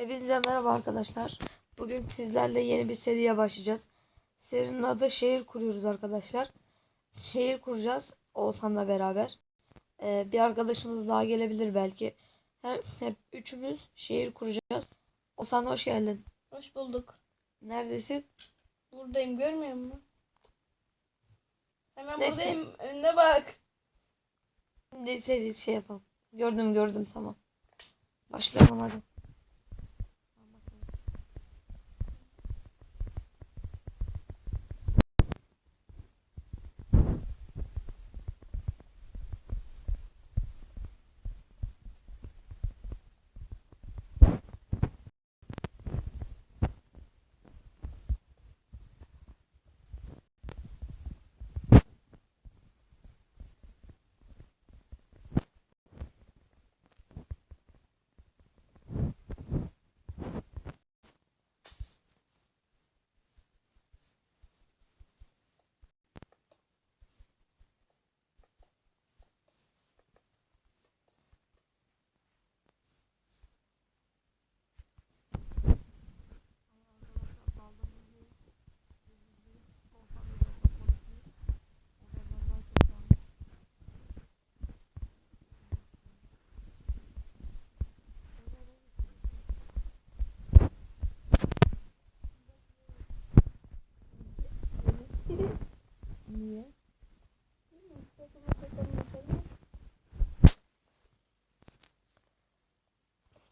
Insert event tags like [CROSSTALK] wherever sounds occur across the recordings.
Hepinize merhaba arkadaşlar. Bugün sizlerle yeni bir seriye başlayacağız. Serinin adı şehir kuruyoruz arkadaşlar. Şehir kuracağız Oğuzhan'la beraber. Ee, bir arkadaşımız daha gelebilir belki. Hep, hep üçümüz şehir kuracağız. Oğuzhan hoş geldin. Hoş bulduk. Neredesin? Buradayım görmüyor musun? Hemen Neyse. buradayım. Önüne bak. Neyse biz şey yapalım. Gördüm gördüm tamam. Başlayalım hadi.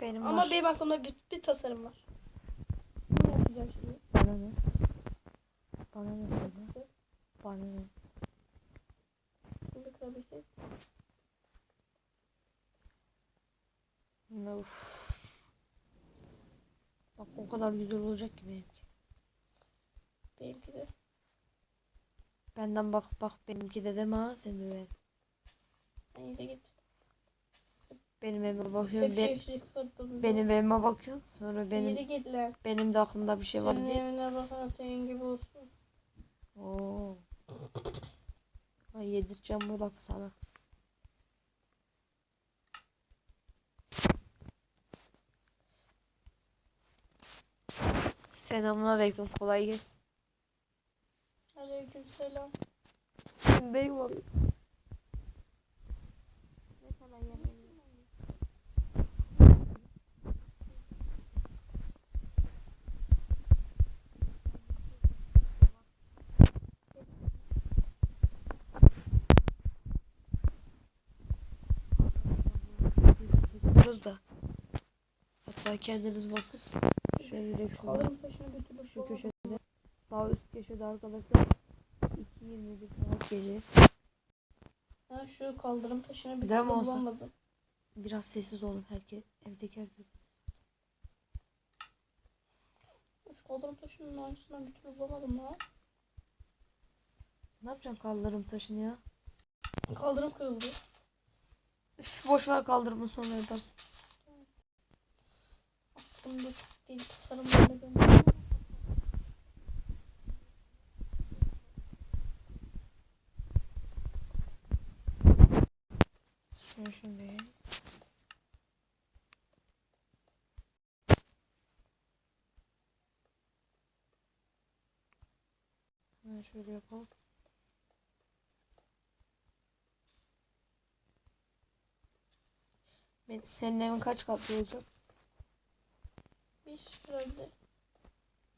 Benim Ama var. benim aklımda bir, bir tasarım var. Ne yapacağım şimdi? Bana ne? Bana ne söyle? Bana ne? Bunu kırabilsek. Of. Bak o kadar güzel olacak ki benimki. Benimki de. Benden bak bak benimki de deme ha sen de ben. En iyisi git. Benim evime bakıyorsun. Ben, benim evime bakıyorsun. Sonra benim Yürü git lan. benim de aklımda bir şey var Senin diye. evine bakan senin gibi olsun. Oo. Ay yedireceğim bu lafı sana. Selamünaleyküm kolay gelsin. Aleyküm selam. Kimdeyim abi? Çekiyoruz da. Hatta kendiniz bakın. Şöyle bir türlü Şu köşede. Sağ üst köşede arkadaşlar. 2.21 saat gece. Ben şu kaldırım taşını bir türlü bulamadım. Biraz sessiz olun herkes. Evdeki herkes. Şu kaldırım taşının aynısından bir türlü bulamadım lan. Ne yapacaksın kaldırım taşını ya? Kaldırım kırıldı. Üf, boş ver kaldırımı sonra yaparsın. Aklımda çok değil tasarım böyle benim. Şunu şimdi. Hemen şöyle yapalım. Senin evin kaç katlı olacak? Bir.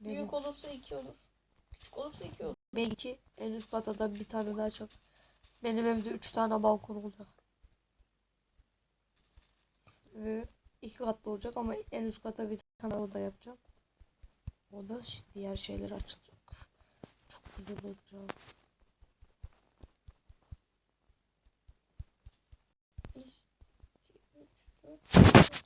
Benim, Büyük olursa iki olur. Küçük olursa iki olur. belki en üst kata da bir tane daha çok. Benim evde üç tane balkon olacak. Ve iki katlı olacak ama en üst kata bir tane oda yapacağım. O da diğer şeyler açılacak. Çok güzel olacak. Bir, iki, üç, dört, beş,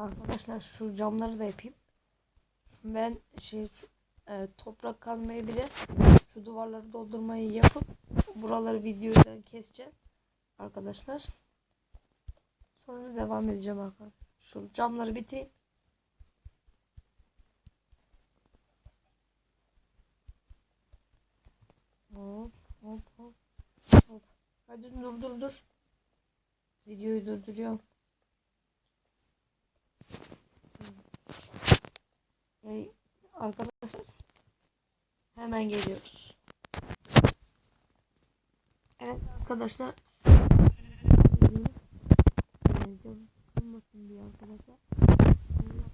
Arkadaşlar şu camları da yapayım. Ben şey e, toprak kazmayı bile Şu duvarları doldurmayı yapıp buraları videodan keseceğim arkadaşlar. Sonra devam edeceğim arkadaşlar. Şu camları bitireyim. Hop hop hop hop. Hadi dur dur dur. Videoyu durduruyorum. Hey, arkadaşlar hemen geliyoruz. Evet arkadaşlar. Sıkılmasın diye arkadaşlar. Bunu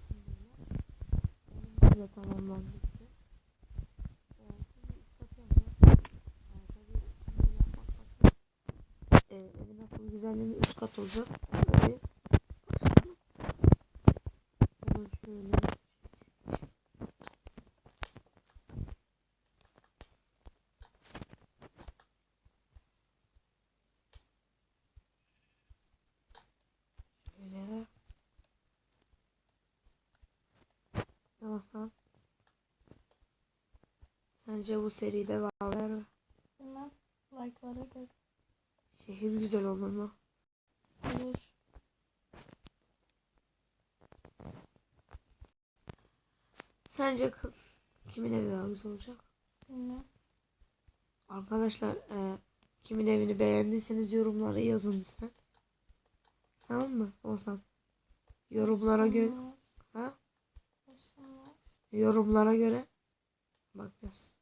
de tamamlandı işte. Evin asıl güzelliği üst kat olacak. Böyle. Bunu şöyle. Şöyle. Yavaştan. Sence bu seride var mı? Bilmem. Like'lara göre. Şehir güzel olur mu? Olur. Sence kimin evi daha güzel olacak? Bilmem. Arkadaşlar e, kimin evini beğendiyseniz yorumlara yazın lütfen. Tamam mı? Olsan. Yorumlara Sonra- ha? Yorumlara göre bakacağız.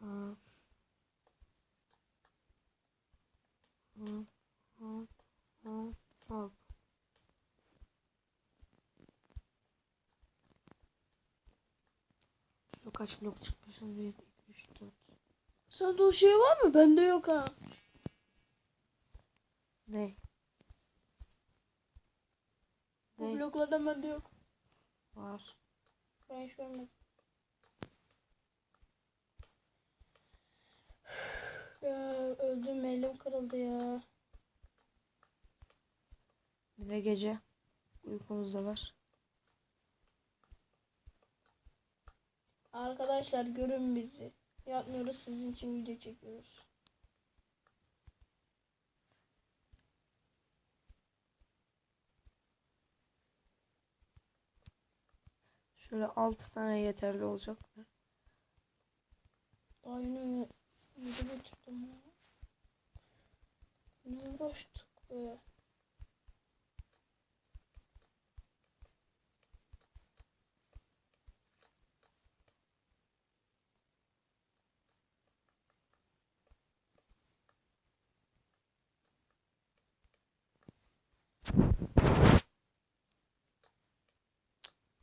Hop, hop, hop, hop. Şu kaç blok çıkmış? 1, 2, 3, 4. Sende o şey var mı? Bende yok ha. Ne? Bu Ne? bloklardan bende yok. Var. Ben hiç görmedim. [SIGHS] Ya öldüm elim kırıldı ya. Bir de gece uykumuz da var. Arkadaşlar görün bizi. Yapmıyoruz sizin için video çekiyoruz. Şöyle 6 tane yeterli olacak. Daha yeni video ya. Ne uğraştık be.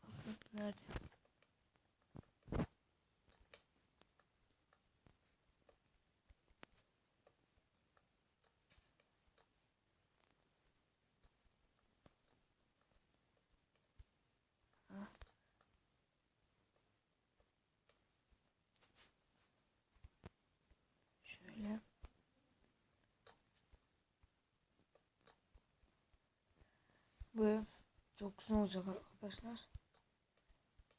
Nasıl? Nerede? Şöyle. Ev çok güzel olacak arkadaşlar.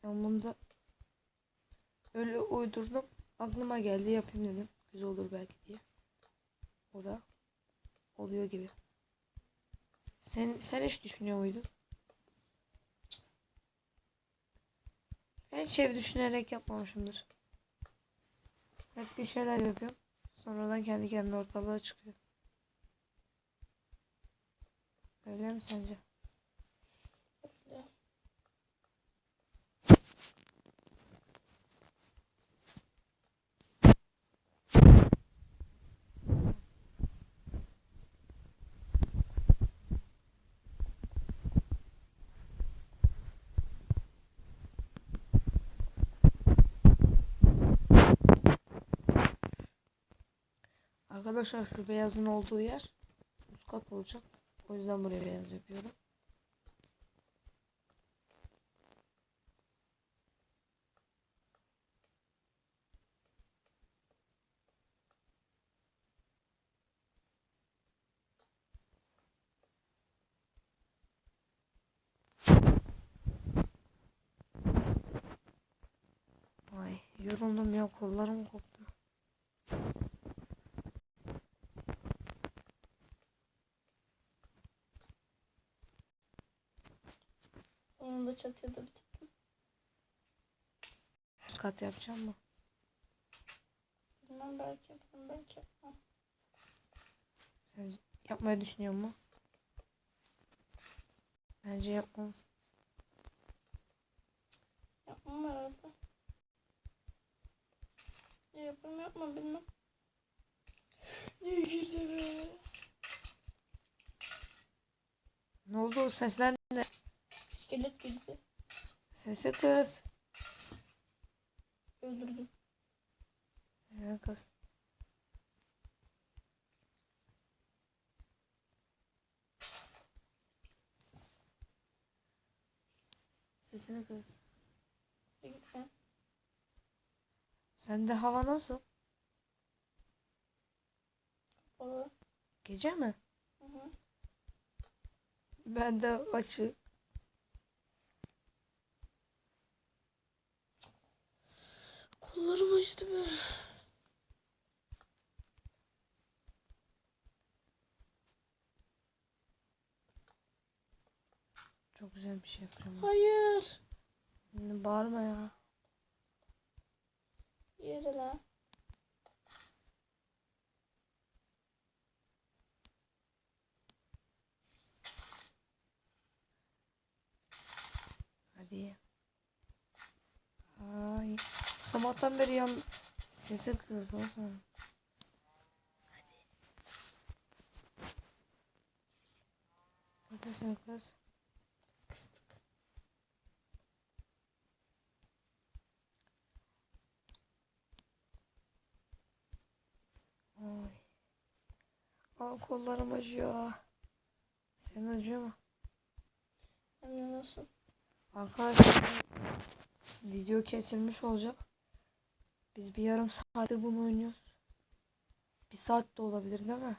Ben bunu da öyle uydurdum. Aklıma geldi yapayım dedim. Güzel olur belki diye. O da oluyor gibi. Sen sen hiç düşünüyor muydun? Ben hiç ev düşünerek yapmamışımdır. Hep bir şeyler yapıyorum. Sonradan kendi kendine ortalığa çıkıyor. Öyle mi sence? Arkadaşlar şu beyazın olduğu yer üst olacak. O yüzden buraya beyaz yapıyorum. Ay yoruldum ya kollarım koptu. Da çatıya da bitirdim. Kat yapacağım mı? Bilmem belki yaparım belki yapmam. Sen yapmayı düşünüyor mu? Bence yapmalısın. Yapmam herhalde. Ya yaparım yapmam bilmem. Niye girdi be? Ne oldu o sesler? İskelet girdi. Sesi kız. Öldürdüm. Sesi kız. Sesini kız. Gitme. Sende hava nasıl? Kapalı. Gece mi? Hı hı. Ben de açık. Kollarım acıdı be. Çok güzel bir şey yapacağım. Hayır. Şimdi bağırma ya. Yere la. Hadi. Ay. Sabahtan beri yan sesi kız o zaman. Nasılsın kız? Kıstık. Ay. Aa, kollarım acıyor. Senin acıyor mu? Hem de nasıl? Arkadaşlar video kesilmiş olacak. Biz bir yarım saattir bunu oynuyoruz. Bir saat de olabilir değil mi?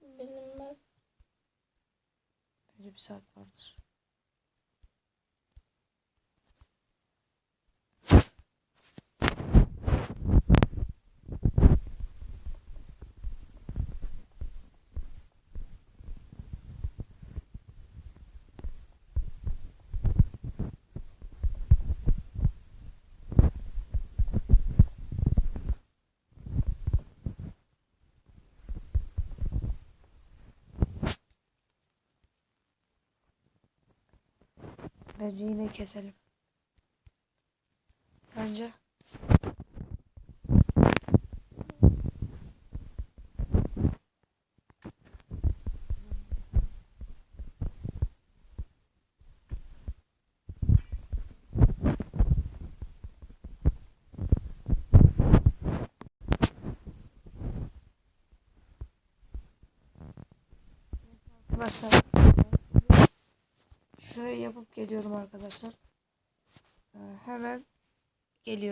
Bilinmez. Bence bir saat vardır. Bence yine keselim. Sence? Arkadaşlar şurayı yapıp geliyorum arkadaşlar. Ee, hemen geliyorum.